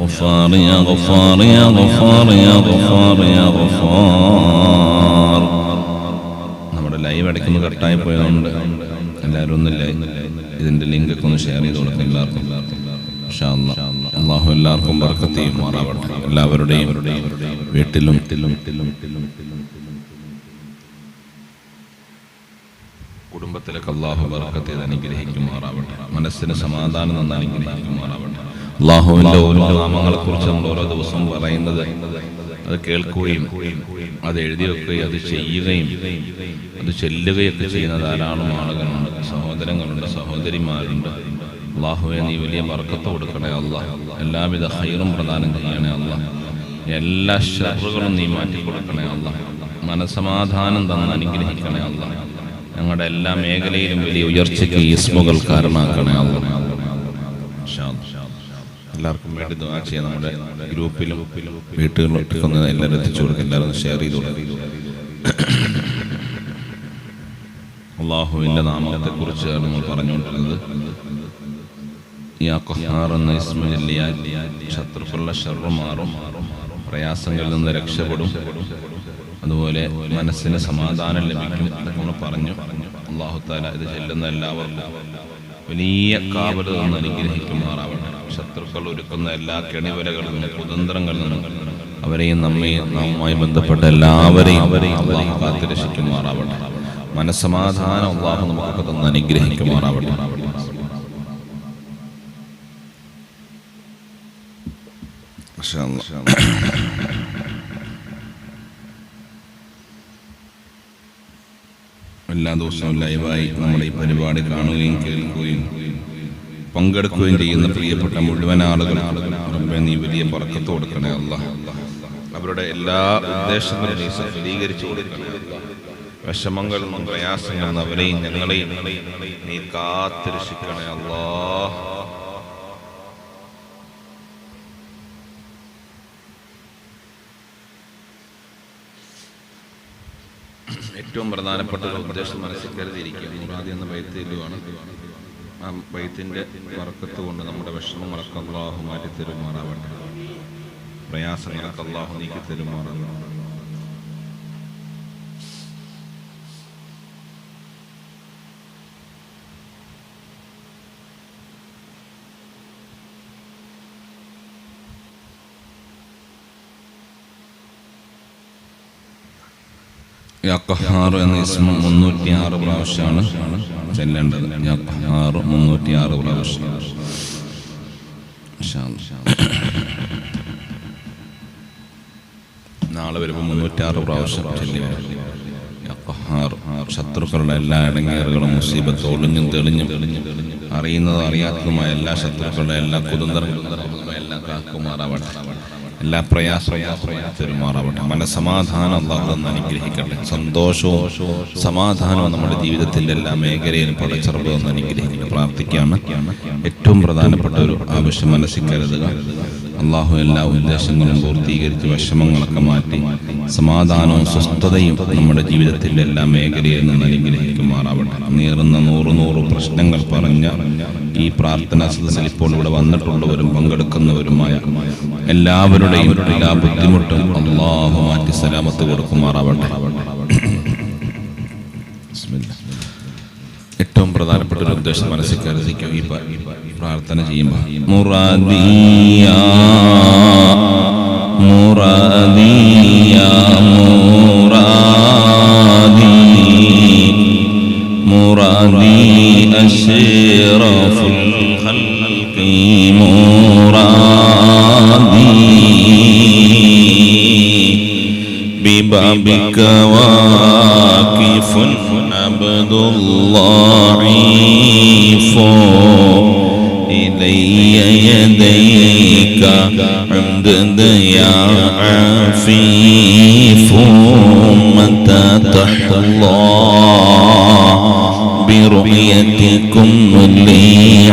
غفار يا غفار يا غفار يا غفار يا غفار നമ്മുടെ ലൈവ് ഇടയ്ക്കൊന്ന് കട്ടായി പോയതുകൊണ്ട് എല്ലാവരും ഒന്നില്ല ഇതിന്റെ ലിങ്ക് ഒക്കെ ഒന്ന് ഷെയർ ചെയ്ത് കൊടുക്കും എല്ലാവർക്കും ഇൻഷാ അല്ലാ. അള്ളാഹു എല്ലാവർക്കും ബർക്കത്ത് ചെയ്യുമാറാവട്ടെ എല്ലാവരുടെയും വീട്ടിലും കുടുംബത്തിലൊക്കെ അള്ളാഹു ബർക്കത്ത് ചെയ്ത് അനുഗ്രഹിക്കുമാറാവട്ടെ മനസ്സിന് സമാധാനം നന്ന് അനുഗ്രഹിക്കുമാറാവട്ടെ അള്ളാഹുവിന്റെ ഓരോ നാമങ്ങളെ കുറിച്ച് നമ്മൾ ഓരോ ദിവസവും പറയുന്നത് അത് കേൾക്കുകയും അത് എഴുതി വെക്കുകയും അത് ചെയ്യുകയും അത് ചെല്ലുകയൊക്കെ ചെയ്യുന്ന ധാരാളം ആളുകളുണ്ട് സഹോദരങ്ങളുണ്ട് സഹോദരിമാരുണ്ട്. അള്ളാഹുവെ നീ വലിയ ബർക്കത്ത് കൊടുക്കണേ അള്ളാഹ് എല്ലാവിധ ഹൈറും പ്രദാനം ചെയ്യണേ അള്ളാഹ് എല്ലാ ഷറുകളും നീ മാറ്റി കൊടുക്കണേ അള്ളാഹ് മനസമാധാനം തന്ന് അനുഗ്രഹിക്കണേ അള്ളാഹ് ഞങ്ങളുടെ എല്ലാ മേഖലയിലും വലിയ ഉയർച്ചയ്ക്ക് ഈസ്മുകൾ കാരണമാക്കണേ അള്ളാഹ് അല്ലാ. എല്ലാവർക്കും വേണ്ടി ദുആ ചെയ്യാം നമ്മുടെ ഗ്രൂപ്പിലും വീട്ടുകളിലൊക്കെ ഒന്ന് എല്ലാവരും എത്തിച്ചു കൊടുക്കുക. എല്ലാവരും ഷെയർ ചെയ്ത് അള്ളാഹുവിന്റെ നാമത്തെക്കുറിച്ചാണ് നമ്മൾ പറഞ്ഞുകൊണ്ടിരുന്നത്. ശത്രുക്കളുടെ ഷർറ് മാറും. പ്രയാസങ്ങളിൽ നിന്ന് രക്ഷപ്പെടും. അതുപോലെ മനസ്സിന് സമാധാനം ലഭിക്കും നമ്മൾ പറഞ്ഞു. അള്ളാഹു താല ഇത് ചെല്ലുന്ന എല്ലാവർക്കും വലിയ കാവൽ നിന്ന് അനുഗ്രഹിക്കുമാറാവട്ടെ. ശത്രുക്കൾ ഒരുക്കുന്ന എല്ലാ കെണിവലകളിൽ നിന്നും കുതന്ത്രങ്ങളിൽ നിന്നും അവരെയും നമ്മയും നമ്മുമായി ബന്ധപ്പെട്ട എല്ലാവരെയും അള്ളാഹു കാത്തിരക്ഷിക്കുമാറാവട്ടെ മനസ്സമാധാനം അള്ളാഹു നമുക്കൊക്കെ തന്ന് അനുഗ്രഹിക്കുമാറാവട്ടെ. എല്ലാ ദിവസവും ലൈവായി നമ്മുടെ ഈ പരിപാടി കാണുകയും കേൾക്കുകയും പങ്കെടുക്കുകയും ചെയ്യുന്ന പ്രിയപ്പെട്ട മുഴുവൻ റബ്ബേ നീ വലിയ പറക്കത്ത് കൊടുക്കണേ അല്ല. അവരുടെ എല്ലാ ഉദ്ദേശങ്ങളും നീ സഫലീകരിച്ചു കൊടുക്കണേ വിഷമങ്ങളും പ്രയാസങ്ങളും അവരെയും ഞങ്ങളെയും നീ കാത്തിരക്ഷിക്കണേ അല്ലാ. ഏറ്റവും പ്രധാനപ്പെട്ട ഒരു ഉദ്ദേശം മനസ്സിൽ കരുതിയിരിക്കുക മുറാദി എന്ന ബൈത്തിലുമാണ് ആ വർക്കത്ത് കൊണ്ട് നമ്മുടെ വിഷമങ്ങളൊക്കെ അള്ളാഹു മാറ്റി തരുമാറാവട്ടെ പ്രയാസങ്ങളൊക്കെ അള്ളാഹു നീക്കി തരുമാറാവട്ടെ യാ ഖഹാർ എന്ന മുന്നൂറ്റി ആറ് പ്രാവശ്യമാണ് ചെല്ലേണ്ടത് മുന്നൂറ്റി ആറ് പ്രാവശ്യം. നാളെ വരുമ്പോൾ മുന്നൂറ്റാറ് പ്രാവശ്യം ചൊല്ലി വരും. യാ ഖഹാർ ശത്രുക്കളുടെ എല്ലാ ഇടങ്ങേറുകളും മുസീബത്ത് ഒളിഞ്ഞും തെളിഞ്ഞും അറിയുന്നതും അറിയാത്തതുമായ എല്ലാ ശത്രുക്കളുടെ എല്ലാ കുതന്ത്രങ്ങളും എല്ലാം കാക്കുമാറാവട്ടെ എല്ലാ പ്രയാസവും തരുമാറാവട്ടെ മനസമാധാനം അള്ളാഹു അനുഗ്രഹിക്കട്ടെ. സന്തോഷവും സമാധാനവും നമ്മുടെ ജീവിതത്തിന്റെ എല്ലാ മേഖലയിലും പടച്ചറബ് തന്ന് അനുഗ്രഹിക്കട്ടെ. പ്രാർത്ഥിക്കുകയാണ്. ഏറ്റവും പ്രധാനപ്പെട്ട ഒരു ആവശ്യം മനസ്സിൽ കരുതുക അള്ളാഹു എല്ലാ ഉദ്ദേശങ്ങളും പൂർത്തീകരിച്ച് വിഷമങ്ങളൊക്കെ മാറ്റി സമാധാനവും സ്വസ്ഥതയും നമ്മുടെ ജീവിതത്തിന്റെ എല്ലാ മേഖലയിൽ നിന്ന് അനുഗ്രഹിക്കുമാറാവട്ടെ. നീറുന്ന നൂറ് നൂറ് പ്രശ്നങ്ങൾ പറഞ്ഞ ഈ പ്രാർത്ഥനാ സദസ്സിൽ ഇപ്പോൾ ഇവിടെ വന്നിട്ടുള്ളവരും പങ്കെടുക്കുന്നവരുമായ എല്ലാവരുടെയും എല്ലാ ബുദ്ധിമുട്ടും അള്ളാഹു മാറ്റി സലാമത്ത് കൊടുക്കുമാറാവട്ടെ. ഏറ്റവും പ്രധാനപ്പെട്ട ഒരു ഉദ്ദേശം മനസ്സിൽ കരുതിക്കും ഈ പ്രാർത്ഥന ചെയ്യുമ്പോൾ മുറാദിയ عبد الله إلي يديك عمد يا عفيف. متى تحظى برؤيتكم لي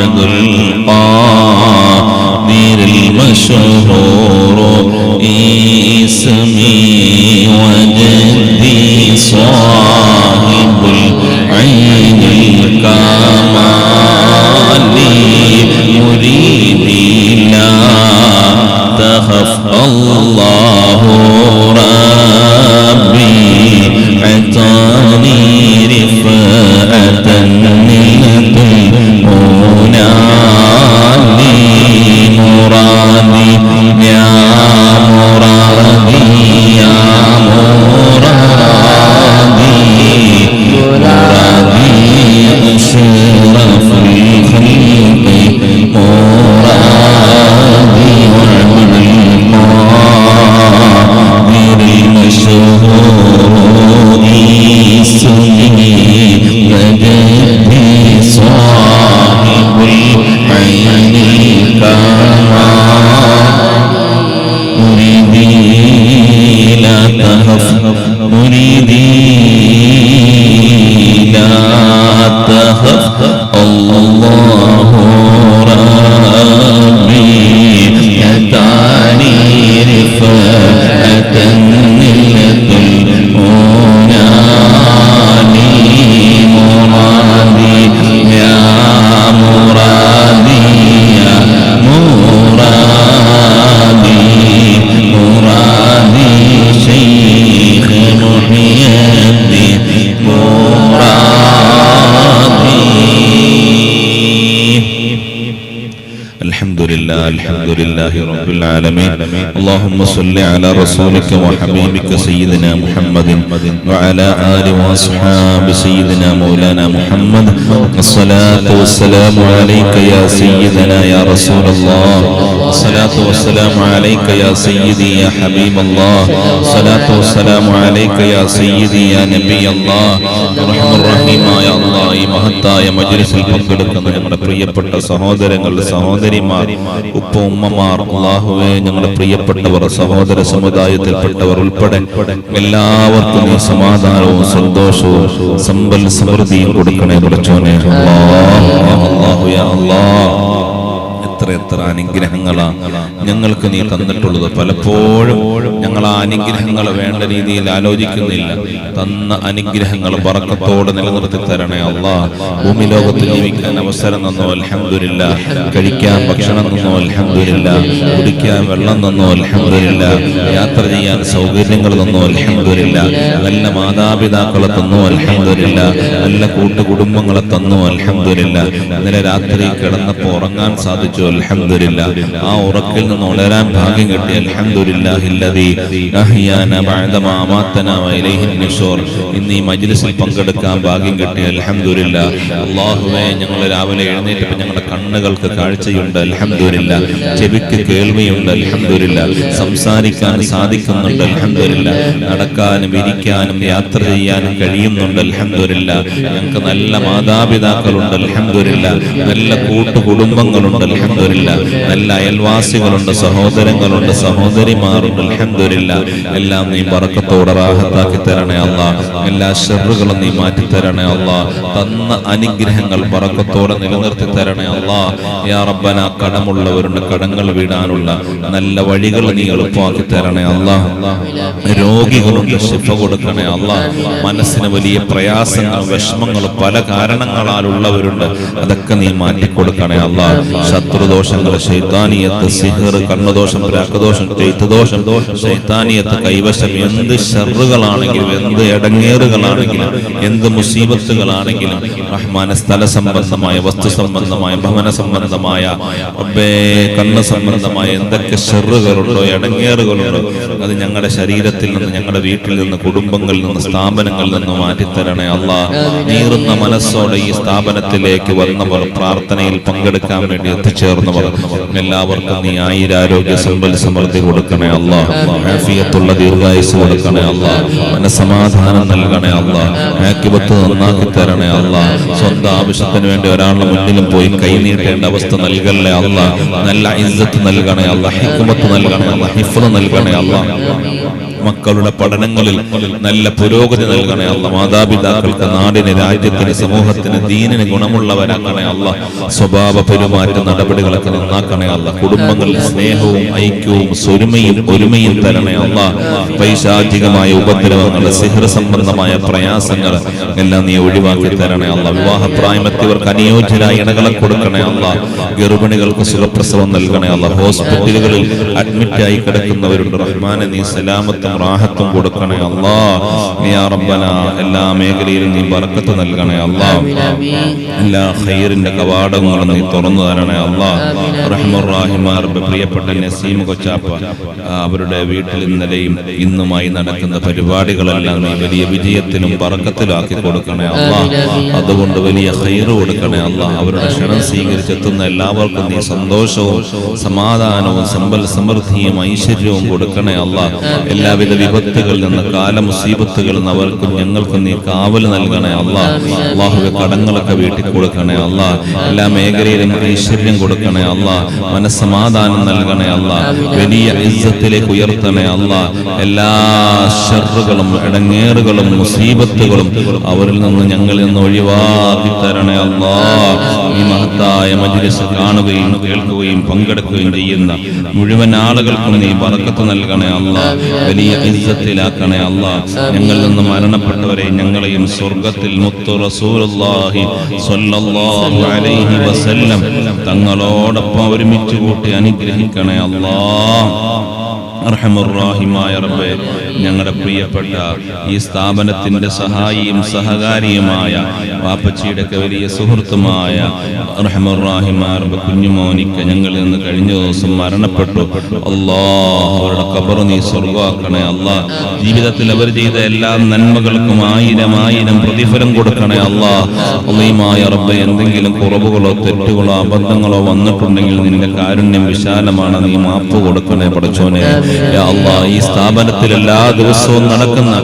وعبد القادر المشهور اسمي اللهم صل على رسولك وحبيبك سيدنا محمد وعلى آل وأصحاب سيدنا مولانا محمد. الصلاة والسلام عليك يا سيدنا يا رسول الله. الصلاة والسلام عليك يا سيدي يا حبيب الله. الصلاة والسلام عليك يا سيدي يا نبي الله. رحم الرحيم يا الله. മഹത്തായ മജുരസിൽ പങ്കെടുക്കുന്ന ഞങ്ങളുടെ പ്രിയപ്പെട്ട സഹോദരങ്ങൾ സഹോദരിമാർ ഉപ്പ ഉമ്മമാർ അള്ളാഹുവെ ഞങ്ങളുടെ പ്രിയപ്പെട്ടവർ സഹോദര സമുദായത്തിൽപ്പെട്ടവർ ഉൾപ്പെടെ എല്ലാവർക്കും സമാധാനവും സന്തോഷവും സമ്പൽ സമൃദ്ധിയും കൊടുക്കണേ വിളിച്ചോനെ അള്ളാഹു യാ അള്ളാഹ് എത്ര എത്ര അനുഗ്രഹങ്ങളാ ഞങ്ങൾക്ക് നീ തന്നിട്ടുള്ളത്. പലപ്പോഴും ഞങ്ങൾ ആ അനുഗ്രഹങ്ങൾ വേണ്ട രീതിയിൽ ആലോചിക്കുന്നില്ല. തന്ന അനുഗ്രഹങ്ങൾ പറക്കത്തോടെ നിലനിർത്തി തരണേ അള്ളാ. ഭൂമി ലോകത്ത് ജീവിക്കാൻ അവസരം തന്നോ അലഹമില്ല കഴിക്കാൻ ഭക്ഷണം തന്നോ അലഹമില്ല കുടിക്കാൻ വെള്ളം തന്നോ അലഹമില്ല യാത്ര ചെയ്യാൻ സൗകര്യങ്ങൾ തന്നോ അലഹമില്ല നല്ല മാതാപിതാക്കളെ തന്നോ അലഹമില്ല നല്ല കൂട്ടുകുടുംബങ്ങളെ തന്നോ അലഹമില്ല ഇന്നലെ രാത്രി കിടന്നപ്പോ ഉറങ്ങാൻ സാധിച്ചു. അൽഹംദുലില്ല. ആ ഉറക്കിൽ നിന്ന് ഉണരാൻ ഭാഗ്യം കിട്ടി അൽഹംദുലില്ലാഹില്ലദീ അഹ്യാന ബഅദ മാ മാതനാ വ ഇലൈഹി നുശൂർ ഇന്ന് ഈ മജ്ലിസിൽ പങ്കെടുക്കാൻ ഭാഗ്യം കിട്ടി അൽഹംദുലില്ലാ. അല്ലാഹുവേ ഞങ്ങൾ രാവിലെ എഴുന്നേറ്റപ്പോൾ ഞങ്ങളുടെ കണ്ണുകൾക്ക് കാഴ്ചയുണ്ട്. അൽഹംദുലില്ലാ. ചെവിക്ക് കേൾവിയുണ്ട്. അൽഹംദുലില്ലാ. സംസാരിക്കാൻ സാധിക്കുന്നുണ്ട്. അൽഹംദുലില്ല. നടക്കാനും ഇരിക്കാനും യാത്ര ചെയ്യാനും കഴിയുന്നുണ്ട്. അൽഹംദുലില്ല. ഞങ്ങൾക്ക് നല്ല മാതാപിതാക്കളുണ്ട്. അൽഹംദുലില്ല. നല്ല കൂട്ടുകുടുംബങ്ങളുണ്ട്. അൽഹംദുലില്ല. നല്ല അയൽവാസികളുണ്ട് സഹോദരങ്ങളുണ്ട് സഹോദരിമാരുണ്ട് അലഹമില്ല എല്ലാം നീ പറക്കത്തോടെ റാഹത്താക്കി തരണേ അല്ല. എല്ലാ ഷെറുകളും നീ മാറ്റി തരണേ അല്ല. തന്ന അനുഗ്രഹങ്ങൾ പറക്കത്തോടെ നിലനിർത്തി തരണേ അല്ല. യാ റബ്ബന കടമുള്ളവരുണ്ട് കടങ്ങൾ വീടാനുള്ള നല്ല വഴികൾ നീ എളുപ്പമാക്കി തരണേ അല്ല. രോഗികളുണ്ട് ശിഫ കൊടുക്കണേ അല്ല. മനസ്സിന് വലിയ പ്രയാസങ്ങൾ വിഷമങ്ങൾ പല കാരണങ്ങളാലുള്ളവരുണ്ട്. അതൊക്കെ നീ മാറ്റി കൊടുക്കണേ അല്ലാ ശത്രുദോഷങ്ങൾ ശൈത്താനിയത്ത് സിഹർ കണ്ണുദോഷം പ്രാക്കദോഷം ചൈത്തദോഷം ശൈത്താനിയത്ത് കൈവശം എന്ത് ഷറുകളാണെങ്കിലും എന്ത് ഇടങ്ങേറുകളാണെങ്കിലും എന്ത് മുസീബത്തുകളാണെങ്കിലും റഹ്മാന സ്ഥല സംബന്ധമായ വസ്തു സംബന്ധമായ ഭവന സംബന്ധമായ കണ്ണ് സംബന്ധമായ എന്തൊക്കെ ഷെറുകളുണ്ടോ ഇടങ്ങേറുകളുണ്ടോ അത് ഞങ്ങളുടെ ശരീരത്തിൽ നിന്ന് ഞങ്ങളുടെ വീട്ടിൽ നിന്ന് കുടുംബങ്ങളിൽ നിന്ന് സ്ഥാപനങ്ങളിൽ നിന്ന് മാറ്റിത്തരണേ അല്ല. നീറുന്ന മനസ്സോടെ ഈ സ്ഥാപനത്തിലേക്ക് വന്നവർ പ്രാർത്ഥനയിൽ പങ്കെടുക്കാൻ വേണ്ടി എത്തിച്ചേർന്നവർ എല്ലാവർക്കും നീ ആയിരാരോഗ്യ സമ്പൽ സമൃദ്ധി കൊടുക്കണേ അള്ളാഹിയത്തുള്ള ദീർഘായുസ് കൊടുക്കണേ അല്ലാ. മനസമാധാനം നൽകണേ ആക്കിബത്ത് നന്നാക്കി തരണേ അള്ളാഹ് സ്വന്തം ആവശ്യത്തിന് വേണ്ടി ഒരാളുടെ മുന്നിലും പോയി കൈനീട്ടേണ്ട അവസ്ഥ നൽകല്ലേ അല്ല. നല്ല ഇജ്ജത്ത് നൽകണേ അല്ല. ഹിക്മത്ത് നൽകണേ അല്ല. ഹിഫ് നൽകണേ അല്ല. മക്കളുടെ പഠനങ്ങളിൽ നല്ല പുരോഗതി നൽകണേ അല്ല. മാതാപിതാക്കൾക്ക് നാടിന് രാജ്യത്തിന് സമൂഹത്തിന് ദീനിന് ഗുണമുള്ളവരാക്കണേ അല്ല. സ്വഭാവ പെരുമാറ്റ നടപടികളൊക്കെ നന്നാക്കണേ അല്ല. കുടുംബങ്ങളിൽ സ്നേഹവും ഐക്യവും സ്വരുമയും ഒരുമയും തരണേ അല്ല. പൈശാചികമായ ഉപദ്രവങ്ങൾ സിഹർ സംബന്ധമായ പ്രയാസങ്ങൾ എല്ലാം നീ ഒഴിവാക്കി തരണേ അല്ല. വിവാഹ പ്രായമെത്തിയവർക്ക് അനുയോജ്യരായ ഇണകളെ കൊടുക്കണേ അല്ല. ഗർഭിണികൾക്ക് സുഖപ്രസവം നൽകണേ അല്ല. ഹോസ്പിറ്റലുകളിൽ അഡ്മിറ്റായി കിടക്കുന്നവരുണ്ട്. റഹ്മാനെ നീ സലാമത്തും റാഹത്തും കൊടുക്കണേ അല്ലാ. നീ അറബന എല്ലാ മേഖലയിലും നീ ബർക്കത്ത് നൽകണേ അല്ലാ. എല്ലാ ഖൈറിന്റെ കവാടങ്ങളും നീ തുറന്നു തരണേ അല്ലാ. റഹ്മുറാഹിമാർ പ്രിയപ്പെട്ട നസീം കൊച്ചാപ്പ അവരുടെ വീട്ടിൽ ഇന്നലെയും ഇന്നുമായി നടക്കുന്ന പരിപാടികളെല്ലാം നീ വലിയ വിജയത്തിലും പറക്കത്തിലാക്കി കൊടുക്കണേ അല്ലാ. അതുകൊണ്ട് വലിയ ഹൈറ് കൊടുക്കണേ അല്ലാ. അവരുടെ ക്ഷണം സ്വീകരിച്ചെത്തുന്ന എല്ലാവർക്കും നീ സന്തോഷവും സമാധാനവും സമ്പൽ സമൃദ്ധിയും ഐശ്വര്യവും കൊടുക്കണേ അല്ലാ. എല്ലാ എല്ലാവിധ വിപത്തുകളിൽ നിന്ന് കാല മുസീബത്തുകളിൽ നിന്ന് അവർക്കും ഞങ്ങൾക്കും നീ കാവൽ നൽകണേ അള്ളാ. അള്ളാഹുവെ കടങ്ങളൊക്കെ വീട്ടിൽ കൊടുക്കണേ അള്ളാ. എല്ലാ മേഖലയിലും ഐശ്വര്യം കൊടുക്കണേ അള്ളാ. മനസ്സമാധാനം നൽകണേ അള്ളാ. വലിയ ഇസ്സത്തിലേക്ക് ഉയർത്തണേ അള്ളാ. എല്ലാ ഷറുകളും ഇടങ്ങേറുകളും മുസീബത്തുകളും അവരിൽ നിന്ന് ഞങ്ങളിൽ നിന്ന് ഒഴിവാക്കി തരണേ അള്ളാ. ഈ മഹത്തായ മജ്ലിസ് കാണുകയും കേൾക്കുകയും പങ്കെടുക്കുകയും ചെയ്യുന്ന മുഴുവൻ ആളുകൾക്കും നീ പറക്കത്ത് നൽകണേ അള്ളാ. വലിയ ഇസ്സത്തിലാക്കണേ അല്ല ഞങ്ങളിൽ നിന്ന് മരണപ്പെട്ടവരെ ഞങ്ങളെയും സ്വർഗത്തിൽ മുത്തു റസൂലുള്ളാഹി സ്വല്ലല്ലാഹു അലൈഹി വസല്ലം തങ്ങളോടൊപ്പം ഒരുമിച്ച് കൂട്ടി അനുഗ്രഹിക്കണേ അല്ലാ അർഹമുറാഹിമായ റബ്ബേ. ഞങ്ങളുടെ പ്രിയപ്പെട്ട ഈ സ്ഥാപനത്തിന്റെ സഹായിയും സഹകാരിയുമായ വാപ്പച്ചിയുടെ ഒക്കെ വലിയ സുഹൃത്തുമായ റബ്ബ് കുഞ്ഞുമോനിക്ക് ഞങ്ങളിൽ നിന്ന് കഴിഞ്ഞ ദിവസം മരണപ്പെട്ടു. അല്ലാ അവരുടെ കബർ നീ സ്വർഗമാക്കണേ അല്ലാ ജീവിതത്തിൽ അവർ ചെയ്ത എല്ലാ നന്മകൾക്കും ആയിരം ആയിരം പ്രതിഫലം കൊടുക്കണേ അല്ലാ അള്ളീമായ റബ്ബ് എന്തെങ്കിലും കുറവുകളോ തെറ്റുകളോ അബദ്ധങ്ങളോ വന്നിട്ടുണ്ടെങ്കിൽ നിന്റെ കാരുണ്യം വിശാലമാണ്. നീ മാപ്പ് കൊടുക്കണേ പഠിച്ചോനെ. അല്ലാ ഈ സ്ഥാപനത്തിൽ എല്ലാ ദിവസവും നടക്കുന്ന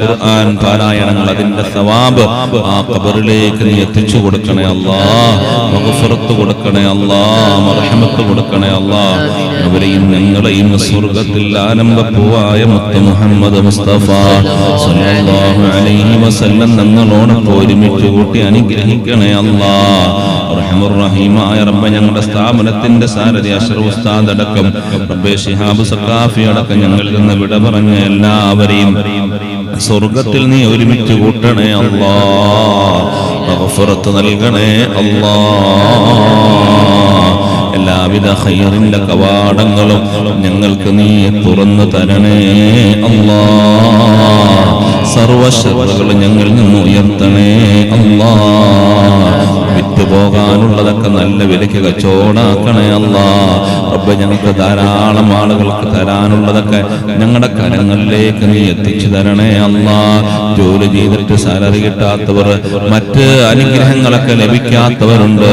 ഖുർആൻ പാരായണങ്ങൾ അതിന്റെ സവാബ് ആ കബറിലേക്ക് നീ എത്തിച്ചു കൊടുക്കണേ അല്ലാ. കൊടുക്കണേ അല്ലാ. കൊടുക്കണേ അല്ലാ. അവരെയും ഞങ്ങളെയും സ്വർഗത്തിൽ ആനന്ദപ്പൂവായ മുത്ത് മുഹമ്മദ് മുസ്തഫ അലൈഹി വസല്ലം ഞങ്ങളോടൊപ്പം ഒരുമിച്ച് കൂട്ടി അനുഗ്രഹിക്കണേ അല്ലാ. റഹീമായ റബ്ബ ഞങ്ങളുടെ സ്ഥാപനത്തിന്റെ സാരഥി അഷറഫ് ഉസ്താദ് അടക്കം റബ്ബെ ഷിഹാബ് സക്കാഫി അടക്കം ഞങ്ങളിൽ നിന്ന് വിട പറഞ്ഞ എല്ലാവരെയും സ്വർഗത്തിൽ നീ ഒരുമിച്ച് കൂട്ടണേ മഗ്ഫിറത്ത് നൽകണേ അള്ളാ. എല്ലാവിധ ഹൈറിന്റെ കവാടങ്ങളും ഞങ്ങൾക്ക് നീ തുറന്നു തരണേ അല്ലാ സർവശത്രുക്കളും ഞങ്ങളിൽ നിന്ന് ഉയർത്തണേ അല്ലാ വിറ്റുപോകാനുള്ളതൊക്കെ നല്ല വിലയ്ക്ക് കച്ചവടാക്കണേ അല്ലാ. റബ്ബ് ഞങ്ങൾക്ക് ധാരാളം ആളുകൾക്ക് തരാനുള്ളതൊക്കെ ഞങ്ങളുടെ കരങ്ങളിലേക്ക് നീ എത്തിച്ചു തരണേ അല്ലാ. ജോലി ചെയ്തിട്ട് സാലറി കിട്ടാത്തവർ മറ്റ് അനുഗ്രഹങ്ങളൊക്കെ ലഭിക്കാത്തവരുണ്ട്.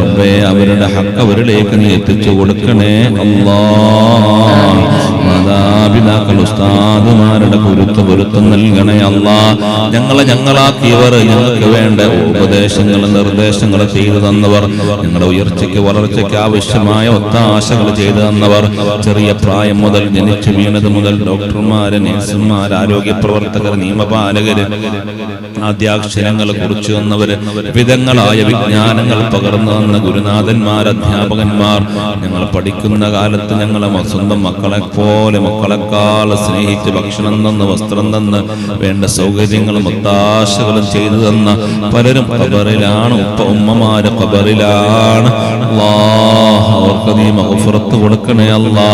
റബ്ബേ അവരുടെ ഹക്ക് അവരിലേക്ക് നീ എത്തിച്ചു കൊടുക്കണേ അല്ലാ. മാതാപിതാക്കൾ ഉസ്താദുമാരുടെ പൊരുത്ത പൊരുത്തം നൽകണേ അല്ലാ. ഞങ്ങളെ ഞങ്ങളാക്കിയവർ ഞങ്ങൾക്ക് വേണ്ട ഉപദേശങ്ങൾ നിർദ്ദേശങ്ങൾ ചെയ്തു തന്നവർ ഞങ്ങളുടെ ഉയർച്ചയ്ക്ക് വളർച്ചയ്ക്ക് ആവശ്യമായ ഒത്താശകൾ ചെയ്തു തന്നവർ ചെറിയ പ്രായം മുതൽ ജനിച്ചു വീണത് മുതൽ ഡോക്ടർമാര് നേഴ്സുമാർ ആരോഗ്യ പ്രവർത്തകർ നിയമപാലകര് ആദ്യാക്ഷരങ്ങളെ കുറിച്ചു തന്നവര് വിധങ്ങളായ വിജ്ഞാനങ്ങൾ പകർന്നു തന്ന ഗുരുനാഥന്മാർ അധ്യാപകന്മാർ ഞങ്ങൾ പഠിക്കുന്ന കാലത്ത് ഞങ്ങളെ മ- സ്വന്തം മക്കളെ പോലെ മക്കളെക്കാൾ സ്നേഹിച്ച് ഭക്ഷണം തന്ന് വസ്ത്രം തന്ന് വേണ്ട സൗകര്യങ്ങളും ഒത്താശകളും ചെയ്തു തന്ന പലരും ഖബറിലാണ് ഉപ്പ ഉമ്മമാര് അല്ലാഹ് അവർക്ക് നീ മഹഫുറത്ത് കൊടുക്കണേ അല്ലാ.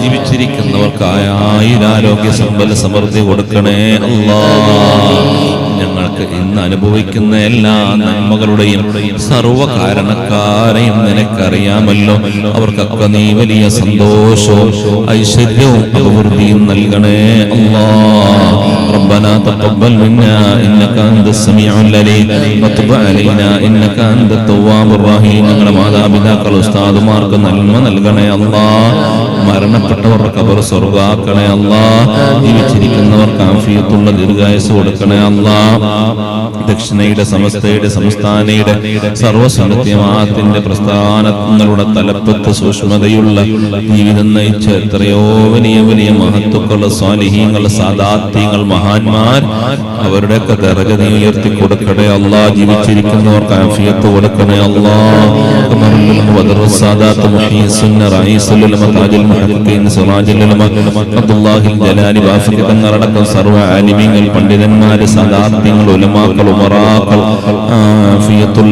ജീവിച്ചിരിക്കുന്നവർക്ക് ആയിരാരോഗ്യ സമ്പല സമൃദ്ധി കൊടുക്കണേ അല്ലാ. ഞങ്ങൾക്ക് ഇന്ന് അനുഭവിക്കുന്ന എല്ലാ നന്മകളുടെയും സർവ കാരണക്കാരെയും നിനക്കറിയാമല്ലോ. അവർക്കൊക്കെ നീ വലിയ സന്തോഷവും ഐശ്വര്യവും അഭിവൃദ്ധിയും നൽകണേ അല്ലാ. ربنا تقبل منا انك انت السميع العليم وتب علينا انك انت التواب الرحيم ഞങ്ങളുടെ മാതാപിതാക്കൾ ഉസ്താദുമാർക്ക് നന്മ നൽകണേ അല്ലാ മരണപ്പെട്ടവർക്ക് അവർ സ്വർഗാക്കണേ അല്ലാ ജീവിച്ചിരിക്കുന്നവർക്ക് ആഫിയത്തുള്ള ദീർഘായുസ് കൊടുക്കണേ അല്ലാ ദക്ഷിണയുടെ സമസ്തയുടെ സംസ്ഥാനയുടെ സർവസമത്യമാത്തിന്റെ പ്രസ്ഥാനങ്ങളുടെ തലപ്പത്ത് സൂക്ഷ്മതയുള്ള ജീവിതം നയിച്ച എത്രയോ വലിയ വലിയ മഹത്തുക്കൾ സ്വാലിഹീങ്ങൾ സാദാത്യങ്ങൾ മഹാന്മാർ അവരുടെയൊക്കെ ദറജ നീ ഉയർത്തി കൊടുക്കണേ അല്ലാ ജീവിച്ചിരിക്കുന്നവർക്ക് ആഫിയത്ത് കൊടുക്കണേ അല്ലാ സർവ പണ്ഡിതന്മാര്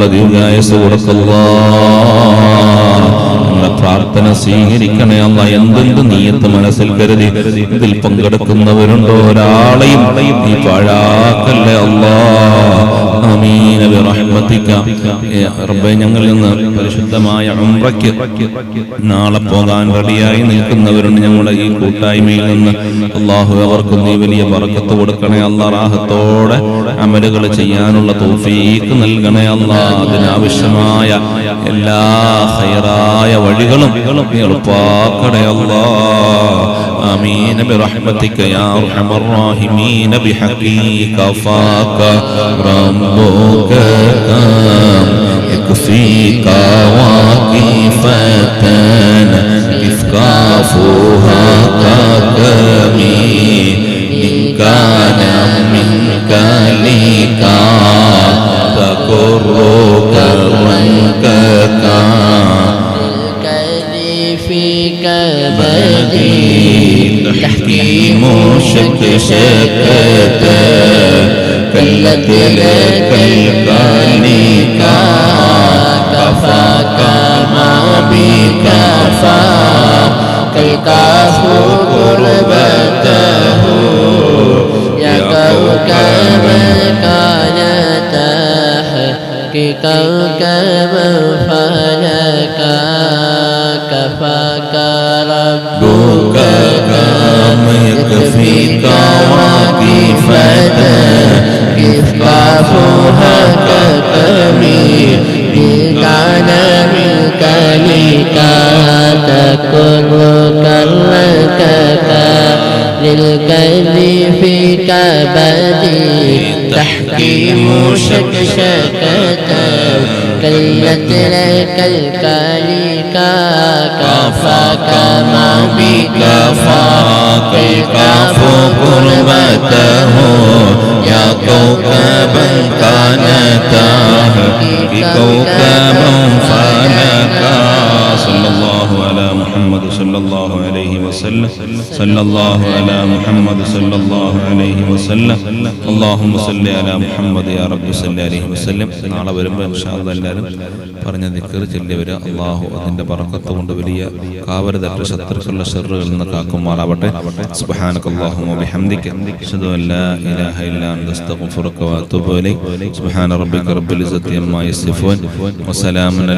ദീർഘായസ് കൊടുക്കല്ലാ പ്രാർത്ഥന സ്വീകരിക്കണേ അല്ല എന്തെന്ത് നീയത്ത് മനസ്സിൽ കരുതി? ഇതിൽ പങ്കെടുക്കുന്നവരുണ്ടോ? ഒരാളെയും നീ പാഴാക്കല്ലേ അല്ലാ? ഞങ്ങളിൽ നിന്ന് പരിശുദ്ധമായ ഉംറയ്ക്ക് നാളെ പോകാൻ റെഡിയായി നിൽക്കുന്നവരുണ്ട് ഞങ്ങളുടെ ഈ കൂട്ടായ്മയിൽ നിന്ന്. അള്ളാഹു അവർക്ക് നീ വലിയ വറക്കത്ത് കൊടുക്കണേ അല്ല. റാഹത്തോടെ അമലുകൾ ചെയ്യാനുള്ള തോഫീക്ക് നൽകണേ അല്ല. അതിനാവശ്യമായ എല്ലാ ഹൈറായ വഴികളും നീ എളുപ്പാക്കണേ അല്ലാ آمين برحمتك يا أرحم الراحمين بحقي كفاك ربك كم يكفيك واقفة إذ كافوها ككمي إن كان منك لك تكر كرا ككا الكذي في الذي تحكيم شك شتتا كلت لك القليل كفاك ما بك فاك الكاف قربته يا كوكب كانته كي كوكب فلك كفاك رحمتا إفقافها كفمي بكلامك لكي تكون كلتك للكيد في كبدي تحكيم شكشكته قلت لك الكليكا كفاك ما Oh, وسلم صلى الله على محمد صلى الله عليه وسلم اللهم صل على محمد يا رب صل عليه وسلم നാളെ വരുമ്പോൾ ഇൻഷാല്ല എല്ലാവരും പറഞ്ഞ നിക്കർ ചെല്ലി വരിക അള്ളാഹു അതിന്റെ പറക്കത്ത് കൊണ്ട് വലിയ കാവരതറ്റ ശത്രുക്കളുടെ ഷെറുകളിൽ നിന്ന് കാക്കുമാറാവട്ടെ സുബ്ഹാനക അല്ലാഹുമ്മ വബിഹംദിക അഷ്ഹദു അൻ ലാ ഇലാഹ ഇല്ലാ അൻത അസ്തഗ്ഫിറുക വഅതൂബു ഇലൈക് സുബ്ഹാന റബ്ബിക റബ്ബിൽ ഇസ്സത്തി അമ്മാ യസിഫൂൻ വസലാമുൻ